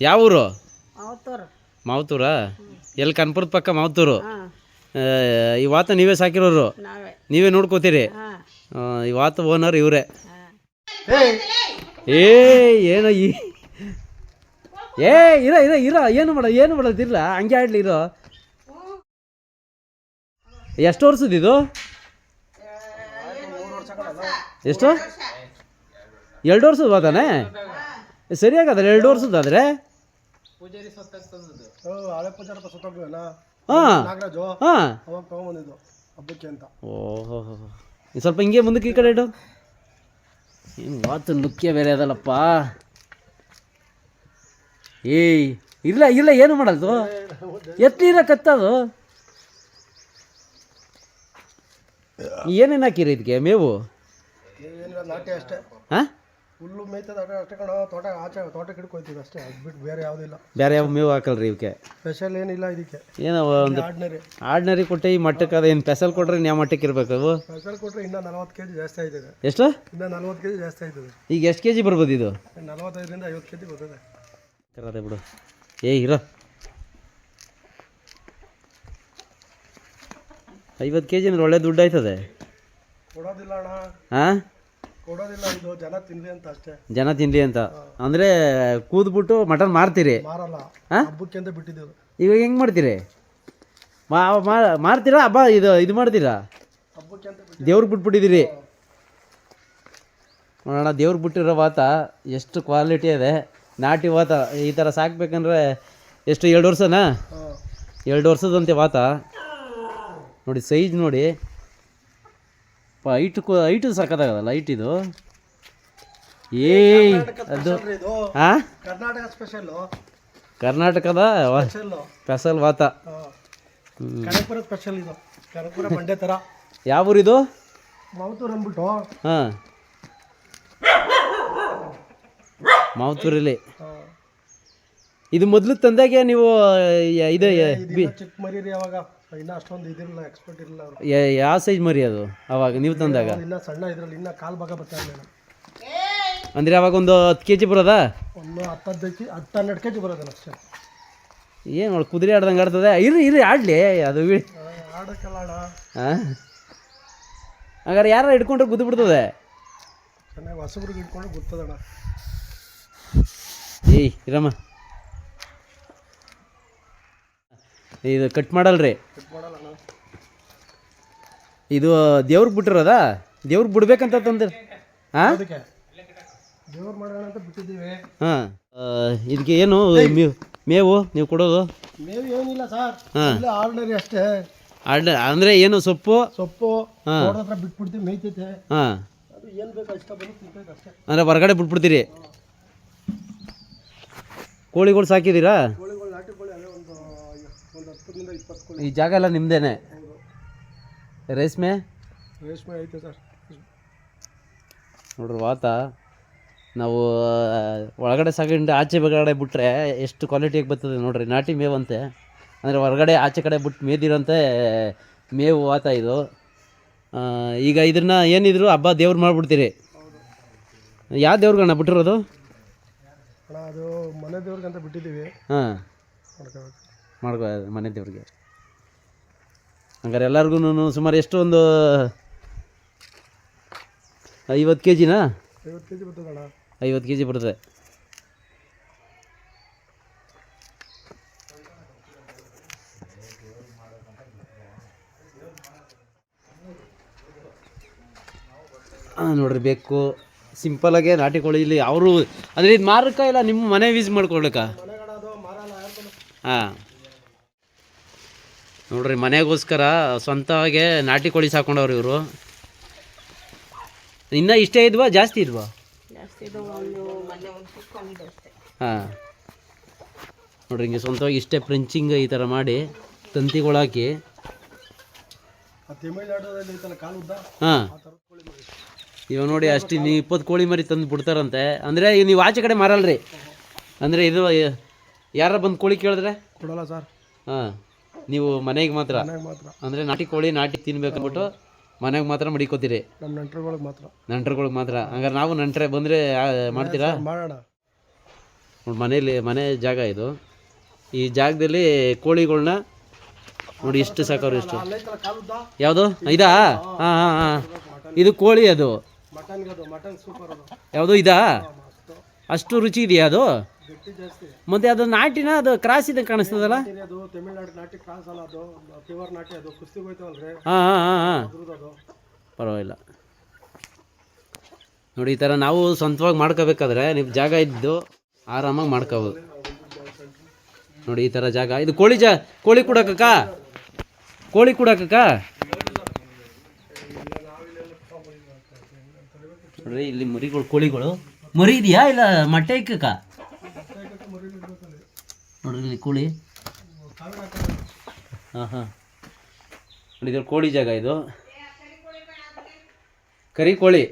ಯಾವ ಊರು ಮಾವತೂರ ಎಲ್ಲಿ ಕನ್ಪುರದ ಪಕ್ಕ ಮಾವತೂರು ಈ ವಾತ ನೀವೇ ಸಾಕಿರೋರು? ನಾವೇ. ನೋಡ್ಕೋತೀರಿ? ಈ ವಾತ ಓನರ್ ಇವರೇ. ಏ ಏನೋ ಈ ಏ ಇರ ಇರ ಇರ ಏನು ಮಾಡ ಏನು ಮಾಡೋದಿಲ್ಲ ಹಂಗೆ ಆಡ್ಲಿ ಇರೋ. ಎಷ್ಟು ವರ್ಷದ ಇದು? ಎಷ್ಟು? ಎರಡು ವರ್ಷದ ವಾತಾನೆ? ಸರಿಯಾಗದಲ್ಲ ಎರಡು ವರ್ಷದಾದ್ರೆ ಹಳೆ ಪೂಜಾರ ಸುತ್ತೋಗ್ಲಿಲ್ಲ ಹಾಂ. ನಾಗರಾಜು? ಹಾಂ. ಅವಾಗ ತಗೊಂಬಂದಿದ್ದು ಹಬ್ಬಕ್ಕೆ ಅಂತ. ಓಹೋ. ಇನ್ನು ಸ್ವಲ್ಪ ಹಿಂಗೆ ಮುಂದಕ್ಕೆ ಈ ಕಡೆ ಇಡು. ಏನು ವಾತು ಬೇರೆ ಅದಲ್ಲಪ್ಪ? ಏಯ್ ಇಲ್ಲ ಇಲ್ಲ ಏನು ಮಾಡೋದು? ಎತ್ತೀರ ಕತ್ತದು ಏನೇನು ಹಾಕಿರಿ ಇದಕ್ಕೆ ಮೇವು? ನಾಟಿ ಅಷ್ಟೇ. ಹಾಂ? ಹುಲ್ಲು ಮೇಯ್ತದ ಅಷ್ಟೇ ಕಣ ತೋಟ ಆಚೆ ತೋಟಕ್ಕೆ ಹಿಡ್ಕೊಯ್ತೀವಿ ಅಷ್ಟೇ ಬಿಟ್ಟು ಬೇರೆ ಯಾವುದಿಲ್ಲ ಬೇರೆ ಯಾವ ಮೇವು ಹಾಕಲ್ರಿ ಇವಕ್ಕೆ? ಸ್ಪೆಷಲ್ ಏನಿಲ್ಲ ಇದಕ್ಕೆ. ಏನೋ ಒಂದು ಆರ್ಡ್ನರಿ. ಆರ್ಡಿನರಿ ಕೊಟ್ಟೆ ಈ ಮಟ್ಟಕ್ಕೆ ಅದೇನು ಸ್ಪೆಷಲ್ ಕೊಟ್ರೆ ಯಾವ ಮಟ್ಟಕ್ಕೆ ಇರಬೇಕು ಅವು ಸ್ಪೆಷಲ್ ಕೊಟ್ಟರೆ ಇನ್ನೂ ನಲ್ವತ್ತು ಕೆ ಜಿ ಜಾಸ್ತಿ ಆಯ್ತದೆ. ಎಷ್ಟು? ಇನ್ನೂ ನಲ್ವತ್ತು ಕೆ ಜಿ ಜಾಸ್ತಿ ಆಯ್ತದೆ. ಈಗ ಎಷ್ಟು ಕೆ ಜಿ ಬರ್ಬೋದು ಇದು? ನಲ್ವತ್ತೈದರಿಂದ ಐವತ್ತು ಕೆ ಜಿ ಬರ್ತದೆ. ಕರದೆ ಬಿಡು. ಏ ಇರೋ. ಐವತ್ತು ಕೆ ಜಿ ಅಂದ್ರೆ ಒಳ್ಳೆ ದುಡ್ಡು ಆಯ್ತದೆ. ಕೊಡೋದಿಲ್ಲ ಅಣ್ಣ. ಹಾಂ ಕೊಡೋದಿಲ್ಲ ಇದು ಜನ ತಿನ್ಲಿ ಅಂತ ಅಷ್ಟೇ. ಜನ ತಿನ್ನಲಿ ಅಂತ. ಅಂದರೆ ಕೂದ್ಬಿಟ್ಟು ಮಟನ್ ಮಾರ್ತೀರಿ? ಮಾರಲ್ಲ. ಹಾ? ಹಬ್ಬಕ್ಕೆ ಅಂತ ಬಿಟ್ಟಿದ್ದೀವಿ. ಇವಾಗ ಹೆಂಗೆ ಮಾಡ್ತೀರಿ? ಮಾ ಮಾ- ಮಾರ್ತೀರಾ? ಹಬ್ಬ ಇದು ಇದು ಮಾಡ್ತೀರಾ? ಹಬ್ಬಕ್ಕೆ ಅಂತ ಬಿಟ್ಟು ದೇವ್ರಿಗೆ ಬಿಟ್ಬಿಟ್ಟಿದ್ದೀರಿ. ನೋಡೋಣ ದೇವ್ರಿಗೆ ಬಿಟ್ಟಿರೋ ವಾತ ಎಷ್ಟು ಕ್ವಾಲಿಟಿ ಇದೆ. ನಾಟಿ ವಾತ ಈ ಥರ ಸಾಕ್ಬೇಕಂದ್ರೆ ಎಷ್ಟು ಎರಡು ವರ್ಷನಾ? ಹಾಂ. ಎರಡು ವರ್ಷದಂತೆ ವಾತ. ನೋಡಿ ಸೈಜ್ ನೋಡಿ. ಹೈಟ್ ಹೈಟು ಸಾಕಾಗಲ್ಲ ಲೈಟ್ ಇದು. ಏಯ್ ಅದು ಇದು. ಹಾಂ ಕರ್ನಾಟಕ ಸ್ಪೆಷಲ್ಲು ಕರ್ನಾಟಕದ? ಸ್ಪೆಷಲ್ ವಾತ. ಕನಕಪುರ ಸ್ಪೆಷಲ್ ಇದು. ಕನಕಪುರ ಮಂಡ್ಯ ಥರ ಯಾವ ಊರಿದು? ಮಾವತೂರು ಅಂದ್ಬಿಟ್ಟು. ಹಾಂ. ಮಾವತೂರಲ್ಲಿ ಇದು ಮೊದಲು ತಂದಾಗೆ ನೀವು ಇದೆ ಇದು ಚಿಕ್ಕ ಮರೀರಿ ಅವಾಗ ಇನ್ನ ಅಷ್ಟೊಂದು ಇದಿರಲಿಲ್ಲ ಎಕ್ಸ್ಪರ್ಟ್ ಇರಲಿಲ್ಲ ಅವರು. ಯ- ಯಾವ ಸೈಜ್ ಮರಿ ಅದು ಅವಾಗ ನೀವು ತಂದಾಗ? ಇನ್ನ ಸಣ್ಣ ಇದ್ರಲ್ಲಿ ಇನ್ನ ಕಾಲ್ ಭಾಗ ಬರ್ತಾ ಇರಲಿಲ್ಲ ಅಂದರೆ ಅವಾಗ ಒಂದು ಹತ್ತು ಕೆ ಜಿ ಬರೋದಾ? ಒಂದು ಹತ್ತು ಹದಿನೈದು ಕೆ ಹತ್ತು ಹನ್ನೆರಡು ಕೆ ಜಿ ಬರೋದಲ್ಲ ಅಷ್ಟೇ. ಏನು ನೋಡಿ ಕುದುರೆ ಆಡ್ದಂಗೆ ಆಡ್ತದೆ? ಇರಿ ಇರಿ ಆಡಲಿ ಅದು ವಿ ಆ, ಆಡಕ್ಕಲ್ಲ ಆಡ. ಹಾಂ ಹಾಗಾದ್ರೆ ಯಾರು ಹಿಡ್ಕೊಂಡ್ರೆ ಗುದ್ದು ಬಿಡ್ತದೆ? ಚೆನ್ನಾಗಿ ಹೊಸಬ್ರಿಗೆ ಇಟ್ಕೊಂಡು ಗೊತ್ತದಣ್ಣ. ಏಯ್ ಇರಮ್ಮ. ಇದು ಕಟ್ ಮಾಡಲ್ರಿ. ಇದು ದೇವ್ರಿಗೆ ಬಿಟ್ಟಿರೋದಾ? ದೇವ್ರಿಗೆ ಬಿಡ್ಬೇಕಂತ ತಂದ್ರೆ. ಹಾಂ. ಹಾಂ ಇದಕ್ಕೆ ಏನು ಮೇವು ನೀವು ಕೊಡೋದು? ಮೇವು ಏನಿಲ್ಲ ಸರ್. ಹಾಂ. ಇಲ್ಲ ಅಷ್ಟೇ. ಆರ್ಡರ್ ಅಂದರೆ ಏನು ಸೊಪ್ಪು? ಸೊಪ್ಪು ಹಾಂ. ಹತ್ರ ಬಿಟ್ಬಿಡ್ತೀವಿ ಮೇಯ್ತೈತೆ. ಹಾಂ. ಅದು ಏನು ಬೇಕು ಇಷ್ಟ ಬಂದು ತಿಂತೈತೆ ಅಷ್ಟೇ. ಅಂದರೆ ಹೊರಗಡೆ ಬಿಟ್ಬಿಡ್ತೀರಿ. ಕೋಳಿಗಳು ಸಾಕಿದ್ದೀರಾ ಕೋಳಿಗಳು ನಾಟಿ ಕೋಳಿ ಅದೇ ಒಂದು ಒಂದು ಹತ್ತರಿಂದ ಇಪ್ಪತ್ತು ಕೋಳಿ ಈ ಜಾಗ ಎಲ್ಲ ನಿಮ್ಮದೇನೆ ರೇಷ್ಮೆ? ರೇಷ್ಮೆ ಐತೆ ಸರ್. ನೋಡ್ರಿ ವಾತ. ನಾವು ಒಳಗಡೆ ಸಾಕೊಂಡು ಆಚೆ ಬಗಡೆ ಬಿಟ್ರೆ ಎಷ್ಟು ಕ್ವಾಲಿಟಿಯಾಗಿ ಬರ್ತದೆ ನೋಡ್ರಿ. ನಾಟಿ ಮೇವಂತೆ. ಅಂದರೆ ಹೊರಗಡೆ ಆಚೆ ಕಡೆ ಬಿಟ್ಟು ಮೇದಿರೋಂತೆ ಮೇವು ವಾತ ಇದು. ಈಗ ಇದನ್ನ ಏನಿದ್ರು ಹಬ್ಬ ದೇವ್ರು ಮಾಡಿಬಿಡ್ತೀರಿ. ಯಾವ ದೇವ್ರಿಗಣ್ಣ ಬಿಟ್ಟಿರೋದು? ಅಣ್ಣ ಅದು ಮನೆ ದೇವ್ರಿಗೆ ಅಂತ ಬಿಟ್ಟಿದ್ದೀವಿ. ಹಾಂ. ಮಾಡ್ಕೋ ಮನೆ ದೇವ್ರಿಗೆ. ಹಂಗಾರೆ ಎಲ್ಲರಿಗೂ ಸುಮಾರು ಎಷ್ಟು ಒಂದು ಐವತ್ತು ಕೆ ಜಿನಾ ಐವತ್ತು ಕೆ ಜಿ ಬರ್ತದಣ್ಣ ಐವತ್ತು ಕೆ ಜಿ ಬರ್ತದೆ. ಹಾಂ ನೋಡ್ರಿ ಬೇಕು ಸಿಂಪಲಾಗೆ ನಾಟಿ ಕೋಳಿ ಇಲ್ಲಿ ಅವರು ಅಂದರೆ ಇದು ಮಾರಕ್ಕ ಇಲ್ಲ ನಿಮ್ಮ ಮನೆ ಯೂಸ್ ಮಾಡ್ಕೊಳ್ಳಿಕ್ಕ ಹಾಂ. ನೋಡ್ರಿ ಮನೆಗೋಸ್ಕರ ಸ್ವಂತವಾಗೆ ನಾಟಿ ಕೋಳಿ ಸಾಕೊಂಡವ್ರು ಇವರು. ಇನ್ನೂ ಇಷ್ಟೇ ಇದ್ವಾ ಜಾಸ್ತಿ ಇದ್ವಾ? ಜಾಸ್ತಿ ಇದು ಒಂದು ಮೊನ್ನೆ ಒಂದು ಕುತ್ಕೊಂಡಿದ್ದೆ ಅಷ್ಟೇ. ಹಾಂ. ನೋಡ್ರಿ ಹಿಂಗೆ ಸ್ವಂತವಾಗಿ ಇಷ್ಟೇ ಪ್ರಿಂಚಿಂಗ್ ಈ ಥರ ಮಾಡಿ ತಂತಿಗಳಾಕಿ ಹಾಂ. ಆ ಥರದ ಕೋಳಿ ಮರಿ. ಇವಾಗ ನೋಡಿ ಅಷ್ಟು ನೀವು ಇಪ್ಪತ್ತು ಕೋಳಿ ಮರಿ ತಂದು ಬಿಡ್ತಾರಂತೆ. ಅಂದರೆ ನೀವು ಆಚೆ ಕಡೆ ಮಾರಲ್ರಿ. ಅಂದರೆ ಇದು ಯಾರ ಬಂದು ಕೋಳಿ ಕೇಳಿದ್ರೆ? ಕೊಡಲ್ಲ ಸರ್. ಹಾಂ. ನೀವು ಮನೆಗೆ ಮಾತ್ರ? ಅಂದ್ರೆ ಮಾತ್ರ. ಅಂದರೆ ನಾಟಿ ಕೋಳಿ ನಾಟಿ ತಿನ್ಬೇಕಂದ್ಬಿಟ್ಟು ಮನೆಗೆ ಮಾತ್ರ ಮಡಿಕೋತೀರಿ? ನಮ್ಮ ನೆಂಟರುಗಳಿಗೆ ಮಾತ್ರ. ನಂಟ್ರುಗಳಿಗೆ ಮಾತ್ರ. ಹಂಗಾರೆ ನಾವು ನಂಟ್ರೆ ಬಂದರೆ ಮಾಡ್ತೀರಾ? ಮಾಡೋಣ. ನೋಡಿ ಮನೇಲಿ ಮನೆ ಜಾಗ ಇದು. ಈ ಜಾಗದಲ್ಲಿ ಕೋಳಿಗಳನ್ನ ನೋಡಿ ಇಷ್ಟು ಸಾಕೋರು ಇಷ್ಟು. ಯಾವುದು? ಇದಾ? ಹಾಂ ಹಾಂ ಹಾಂ. ಇದು ಕೋಳಿ ಅದು. ಮಟನ್ಗೆ ಅದು ಮಟನ್ ಸೂಪರ್ ಅದು. ಯಾವುದು? ಇದಾ? ಅಷ್ಟು ರುಚಿ ಇದೆಯಾ ಅದು? ಗಟ್ಟಿ ಜಾಸ್ತಿ. ಮತ್ತೆ ಅದು ನಾಟಿನ ಅದು ಕ್ರಾಸ್ ಇದೆ ಕಾಣಿಸ್ತದಲ್ಲ? ಅದು ತಮಿಳ್ನಾಡು ನಾಟಿ ಕ್ರಾಸ್ ಅಲ್ಲ ಅದು ಪ್ಯೂರ್ ನಾಟಿ ಅದು. ಕುಸ್ತಿಗೆ ಹೋಯ್ತವಲ್ರಿ? ಹಾಂ ಹಾಂ ಹಾಂ ಹಾಂ. ಅದು. ಪರವಾಗಿಲ್ಲ. ನೋಡಿ ಈ ಥರ ನಾವು ಸ್ವಂತವಾಗಿ ಮಾಡ್ಕೋಬೇಕಾದ್ರೆ ನಿಮ್ಮ ಜಾಗ ಇದ್ದು ಆರಾಮಾಗಿ ಮಾಡ್ಕೋಬೋದು. ನೋಡಿ ಈ ಥರ ಜಾಗ. ಇದು ಕೋಳಿ ಜಾ ಕೋಳಿ ಕೂಡಕ್ಕ ಕೋಳಿ ಕೂಡಕ್ಕ ನೋಡ್ರಿ ಇಲ್ಲಿ ಮರಿಗಳು ಕೋಳಿಗಳು. ಮರಿ ಇದೆಯಾ ಇಲ್ಲ ಮೊಟ್ಟೆ ಇಕ್ಕಕ್ಕ? ನೋಡ್ರಿ ಕೋಳಿ? ಹಾಂ ಹಾಂ. ನೋಡಿ ಕೋಳಿ ಜಾಗ ಇದು. ಕರಿ ಕೋಳಿ.